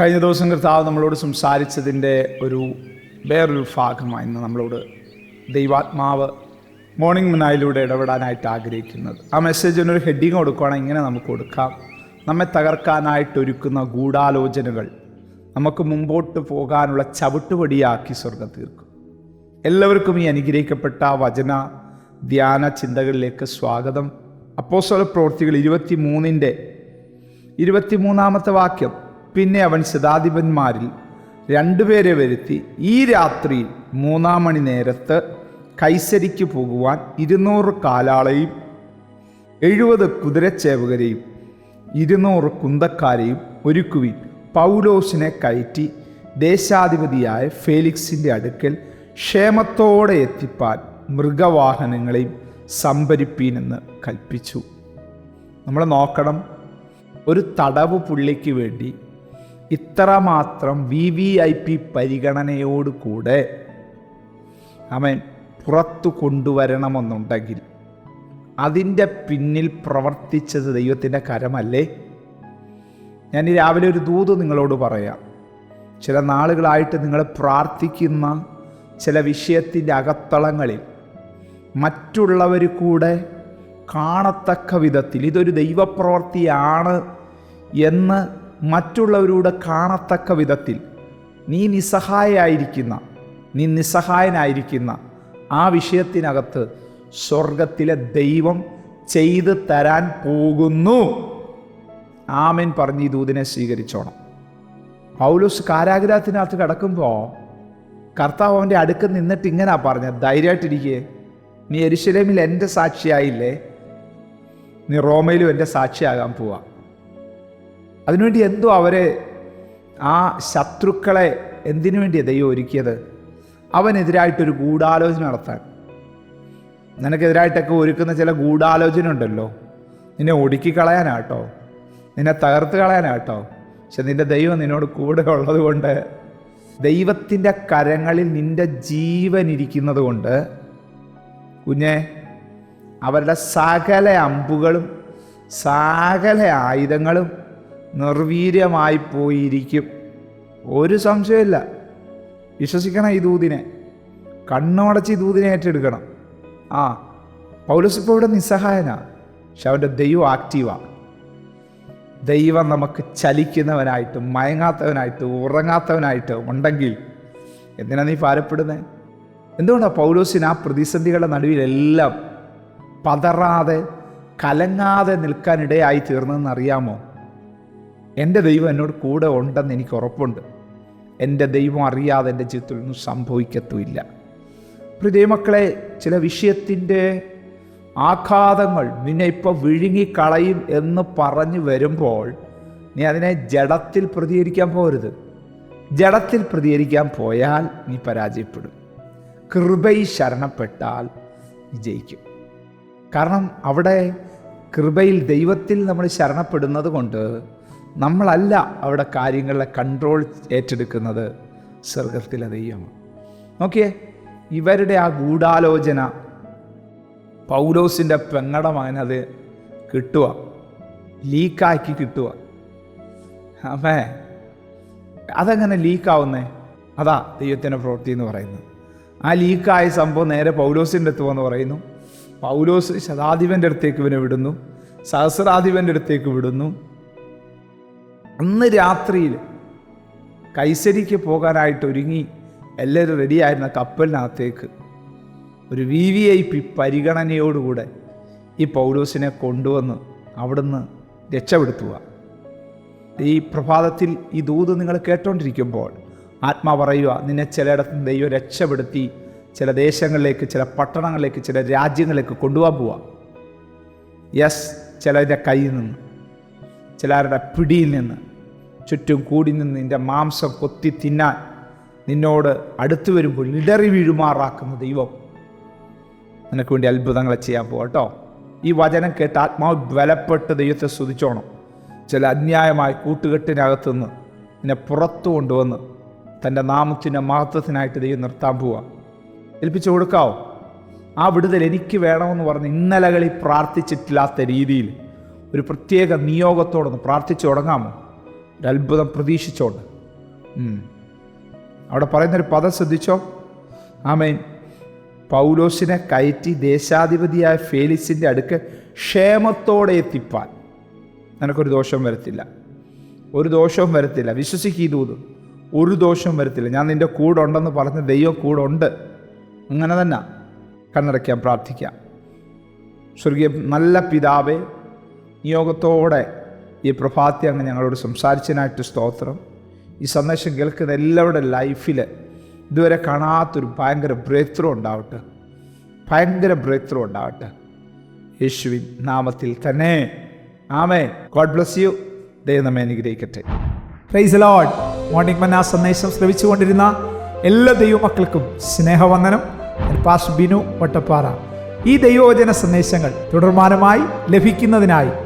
കഴിഞ്ഞ ദിവസം കർത്താവ് നമ്മളോട് സംസാരിച്ചതിന്റെ ഒരു വേറൊരു ഭാഗമായി ഇന്ന് നമ്മളോട് ദൈവാത്മാവ് മോർണിംഗ് മിനായിലൂടെ ഇടപെടാനായിട്ട് ആഗ്രഹിക്കുന്നത്. ആ മെസ്സേജിന് ഒരു ഹെഡിങ് കൊടുക്കുകയാണെങ്കിൽ ഇങ്ങനെ നമുക്ക് കൊടുക്കാം. നമ്മെ തകർക്കാനായിട്ട് ഒരുക്കുന്ന ഗൂഢാലോചനകൾ നമുക്ക് മുമ്പോട്ട് പോകാനുള്ള ചവിട്ടുപടിയാക്കി സ്വർഗം തീർക്കും. എല്ലാവർക്കും ഈ അനുഗ്രഹിക്കപ്പെട്ട വചന ധ്യാന ചിന്തകളിലേക്ക് സ്വാഗതം. അപ്പോസ്വല പ്രവൃത്തികൾ ഇരുപത്തി മൂന്നിന്റെ ഇരുപത്തിമൂന്നാമത്തെ വാക്യം പിന്നെ അവൻ ശതാധിപന്മാരിൽ രണ്ടുപേരെ വരുത്തി ഈ രാത്രിയിൽ മൂന്നാം മണി നേരത്ത് കൈസരിക്ക് പോകുവാൻ ഇരുന്നൂറ് കാലാളെയും എഴുപത് കുതിരച്ചേവകരെയും ഇരുന്നൂറ് കുന്തക്കാരെയും ഒരുക്കുവിൻ. പൗലോസിനെ കയറ്റി ദേശാധിപതിയായ ഫേലിക്സിന്റെ അടുക്കൽ ക്ഷേമത്തോടെ എത്തിപ്പാൻ മൃഗവാഹനങ്ങളെയും സംഭരിപ്പീനെന്ന് കൽപ്പിച്ചു. നമ്മൾ നോക്കണം ഒരു തടവ് പുള്ളിക്ക് വേണ്ടി ഇത്രമാത്രം വി വി ഐ പി പരിഗണനയോടുകൂടെ അവൻ പുറത്തു കൊണ്ടുവരണമെന്നുണ്ടെങ്കിൽ അതിന്റെ പിന്നിൽ പ്രവർത്തിച്ചത് ദൈവത്തിന്റെ കരമല്ലേ? ഞാൻ രാവിലെ ഒരു ദൂത് നിങ്ങളോട് പറയാം. ചില നാളുകളായിട്ട് നിങ്ങൾ പ്രാർത്ഥിക്കുന്ന ചില വിഷയത്തിന്റെ അകത്തളങ്ങളിൽ മറ്റുള്ളവർ കൂടെ കാണത്തക്ക വിധത്തിൽ ഇതൊരു ദൈവപ്രവൃത്തിയാണ് എന്ന് മറ്റുള്ളവരുടെ കാണത്തക്ക വിധത്തിൽ നീ നിസ്സഹായായിരിക്കുന്ന നീ നിസ്സഹായനായിരിക്കുന്ന ആ വിഷയത്തിനകത്ത് സ്വർഗത്തിലെ ദൈവം ചെയ്തു തരാൻ പോകുന്നു. ആമൻ പറഞ്ഞ് ഈ ദൂതിനെ സ്വീകരിച്ചോണം. പൗലോസ് കാരാഗ്രഹത്തിനകത്ത് കിടക്കുമ്പോൾ കർത്താവ് അവന്റെ അടുക്ക് നിന്നിട്ട് ഇങ്ങനാ പറഞ്ഞത് ധൈര്യമായിട്ടിരിക്കേ. നീ എരുശലേമിൽ എന്റെ സാക്ഷിയായില്ലേ? നീ റോമയിലും എന്റെ സാക്ഷിയാകാൻ പോവാ. അതിനുവേണ്ടി എന്തോ അവരെ ആ ശത്രുക്കളെ എന്തിനു വേണ്ടിയാണ് ദൈവം ഒരുക്കിയത്? അവനെതിരായിട്ടൊരു ഗൂഢാലോചന നടത്താൻ. നിനക്കെതിരായിട്ടൊക്കെ ഒരുക്കുന്ന ചില ഗൂഢാലോചന ഉണ്ടല്ലോ നിന്നെ ഒടുക്കി കളയാനാട്ടോ നിന്നെ തകർത്ത് കളയാനാട്ടോ. പക്ഷെ നിന്റെ ദൈവം നിന്നോട് കൂടെ ഉള്ളത് കൊണ്ട് ദൈവത്തിന്റെ കരങ്ങളിൽ നിന്റെ ജീവൻ ഇരിക്കുന്നത് കൊണ്ട് കുഞ്ഞെ അവരുടെ സകല അമ്പുകളും സകല ആയുധങ്ങളും നിർവീര്യമായി പോയിരിക്കും. ഒരു സംശയമില്ല വിശ്വസിക്കണം ഈ ദൂതിനെ. കണ്ണുമടച്ച് ഈ ദൂതിനെ ഏറ്റെടുക്കണം. ആ പൗലോസ് ഇപ്പോൾ ഇവിടെ നിസ്സഹായനാ. പക്ഷെ അവന്റെ ദൈവം ആക്റ്റീവാണ് ദൈവം നമുക്ക് ചലിക്കുന്നവനായിട്ട് മയങ്ങാത്തവനായിട്ട് ഉറങ്ങാത്തവനായിട്ട് ഉണ്ടെങ്കിൽ എന്തിനാ നീ ഭാരപ്പെടുന്നത് എന്തുകൊണ്ടാണ് പൗലോസിന് ആ പ്രതിസന്ധികളുടെ നടുവിലെല്ലാം പതറാതെ കലങ്ങാതെ നിൽക്കാനിടയായി തീർന്നതെന്ന് അറിയാമോ എന്റെ ദൈവം എന്നോട് കൂടെ ഉണ്ടെന്ന് എനിക്ക് ഉറപ്പുണ്ട്. എന്റെ ദൈവം അറിയാതെ എന്റെ ജീവിതത്തിൽ ഒന്നും സംഭവിക്കത്തുമില്ല. പ്രിയമക്കളെ ചില വിഷയത്തിന്റെ ആഘാതങ്ങൾ നിന്നെ ഇപ്പോൾ വിഴുങ്ങിക്കളയും എന്ന് പറഞ്ഞു വരുമ്പോൾ നീ അതിനെ ജഡത്തിൽ പ്രതികരിക്കാൻ പോകരുത്. ജഡത്തിൽ പ്രതികരിക്കാൻ പോയാൽ നീ പരാജയപ്പെടും. കൃപയിൽ ശരണപ്പെട്ടാൽ വിജയിക്കും കാരണം അവിടെ കൃപയിൽ ദൈവത്തിൽ നമ്മൾ ശരണപ്പെടുന്നത് കൊണ്ട് നമ്മളല്ല അവിടെ കാര്യങ്ങളെ കൺട്രോൾ ഏറ്റെടുക്കുന്നത് സ്വർഗത്തിലെ ദൈവമാണ് നോക്കിയേ ഇവരുടെ ആ ഗൂഢാലോചന പൗലോസിന്റെ പെങ്ങട മകനത് കിട്ടുക ലീക്കാക്കി കിട്ടുക. അമ്മേ അതെങ്ങനെ ലീക്കാവുന്നേ അതാ ദൈവത്തിന്റെ പ്രവൃത്തി എന്ന് പറയുന്നത്. ആ ലീക്കായ സംഭവം നേരെ പൗലോസിന്റെ അടുത്ത് വന്ന് പറയുന്നു. പൗലോസ് ശതാധിപന്റെ അടുത്തേക്ക് ഇവനെ വിടുന്നു. സഹസ്രാധിപന്റെ അടുത്തേക്ക് വിടുന്നു. അന്ന് രാത്രിയിൽ കൈസരിക്ക് പോകാനായിട്ട് ഒരുങ്ങി എല്ലാവരും റെഡിയായിരുന്ന കപ്പലിനകത്തേക്ക് ഒരു വി വി ഐ പി പരിഗണനയോടുകൂടെ ഈ പൗലോസിനെ കൊണ്ടുവന്ന് അവിടുന്ന് രക്ഷപ്പെടുത്തുക. ഈ പ്രഭാതത്തിൽ ഈ ദൂത് നിങ്ങൾ കേട്ടോണ്ടിരിക്കുമ്പോൾ ആത്മാ പറയുക നിന്നെ ചിലയിടത്ത് ദൈവം രക്ഷപ്പെടുത്തി ചില ദേശങ്ങളിലേക്ക് ചില പട്ടണങ്ങളിലേക്ക് ചില രാജ്യങ്ങളിലേക്ക് കൊണ്ടുപോകാൻ പോവുക യെസ് ചിലതിന്റെ കയ്യിൽ നിന്ന്. ചിലരുടെ പിടിയിൽ നിന്ന് ചുറ്റും കൂടി നിന്ന് നിന്റെ മാംസം കൊത്തി തിന്നാൻ നിന്നോട് അടുത്തു വരുമ്പോൾ ഇടറി വീഴുമാറാക്കുന്ന ദൈവം. നിനക്ക് വേണ്ടി അത്ഭുതങ്ങളെ ചെയ്യാൻ പോകട്ടോ കേട്ടോ. ഈ വചനം കേട്ട് ആത്മാവ് ബലപ്പെട്ട് ദൈവത്തെ സ്തുതിച്ചോണം. ചില അന്യായമായ കൂട്ടുകെട്ടിനകത്തുനിന്ന് നിന്നെ പുറത്തു കൊണ്ടുവന്ന് തന്റെ നാമത്തിന്റെ മഹത്വത്തിനായിട്ട് ദൈവം നിർത്താൻ പോവുക ഏൽപ്പിച്ചു കൊടുക്കാവോ? ആ വിടുതൽ എനിക്ക് വേണമെന്ന് പറഞ്ഞ് ഇന്നലകളിൽ പ്രാർത്ഥിച്ചിട്ടില്ലാത്ത രീതിയിൽ ഒരു പ്രത്യേക നിയോഗത്തോടൊന്ന് പ്രാർത്ഥിച്ചു തുടങ്ങാമോ? ഒരു അത്ഭുതം പ്രതീക്ഷിച്ചോണ്ട്. അവിടെ പറയുന്നൊരു പദം ശ്രദ്ധിച്ചോ? ആമേൻ. പൗലോസിനെ കയറ്റി ദേശാധിപതിയായ ഫേലിസിന്റെ അടുക്ക് ക്ഷേമത്തോടെ എത്തിപ്പാൻ. നിനക്കൊരു ദോഷവും വരത്തില്ല. ഒരു ദോഷവും വരത്തില്ല. വിശ്വസിക്കുന്നു ഒരു ദോഷവും വരത്തില്ല. ഞാൻ നിന്റെ കൂടെ ഉണ്ടെന്ന് പറഞ്ഞ ദൈവം കൂടെ ഉണ്ട് അങ്ങനെ തന്നെ കണ്ണടയ്ക്കാൻ പ്രാർത്ഥിക്കാം. സ്വർഗീയ നല്ല പിതാവേ നിയോഗത്തോടെ ഈ പ്രഭാതി അങ്ങ് ഞങ്ങളോട് സംസാരിച്ചതിനായിട്ട് സ്തോത്രം. ഈ സന്ദേശം കേൾക്കുന്ന എല്ലാവരുടെ ലൈഫിൽ ഇതുവരെ കാണാത്തൊരു ഭയങ്കര ബ്രേക്ക് ത്രൂ ഉണ്ടാവട്ടെ. ഭയങ്കര ബ്രേക്ക് ത്രൂ ഉണ്ടാവട്ടെ. യേശുവിൻ നാമത്തിൽ തന്നെ. ആമേ ഗോഡ് ബ്ലസ് യു ദൈവം അനുഗ്രഹിക്കട്ടെ. പ്രൈസ് ലോഡ് മോർണിംഗ് മന്ന സന്ദേശം ശ്രവിച്ചുകൊണ്ടിരുന്ന എല്ലാ ദൈവമക്കൾക്കും സ്നേഹവന്ദനം. പാസ് ബിനു വട്ടപ്പാറ. ഈ ദൈവവചന സന്ദേശങ്ങൾ തുടർമാനമായി ലഭിക്കുന്നതിനായി